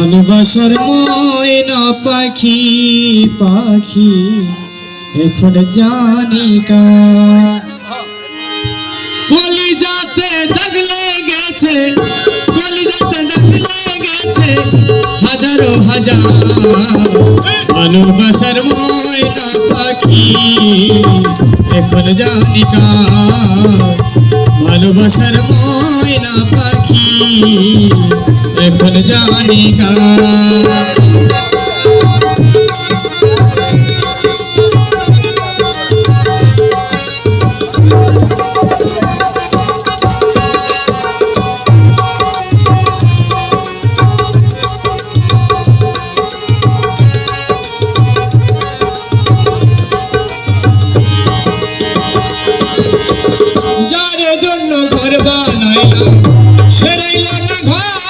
ভালোবাসার ময়না পাখি পাখি। এখন জানি কার। কলিজাতে দাগ লেগেছে, কলিজাতে দাগ লেগেছে, হাজারো হাজার। ভালোবাসার ময়না পাখি, এখন জানি কার। ভালোবাসার ময়না পাখি। এখন জানি কার যার জন্য ঘর বানাইলাম সে না ঘরে।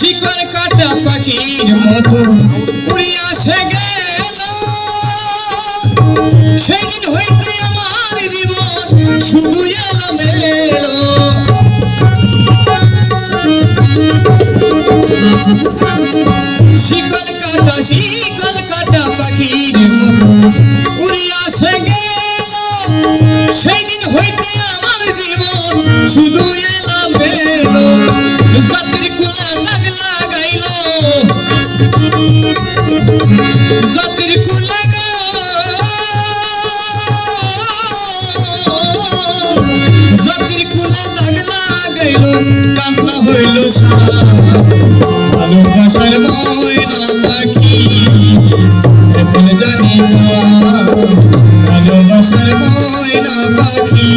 শিকড় কাটা পাখির মতো। উড়িয়া সে গেল। সেদিন হইতে আমার জীবন শুধু এলো মেলো। শিকল কাটা শিকল কাটা পাখির মতো। উড়িয়া সে গেল। সেদিন হইতে আমার জীবন শুধু এলো মেলো। জাতির কুলে জাতির কুলে দাগ লাগাইল কান্না হইল ভালোবাসার ময়না পাখি এখন জানি ভালোবাসার ময়না পাখি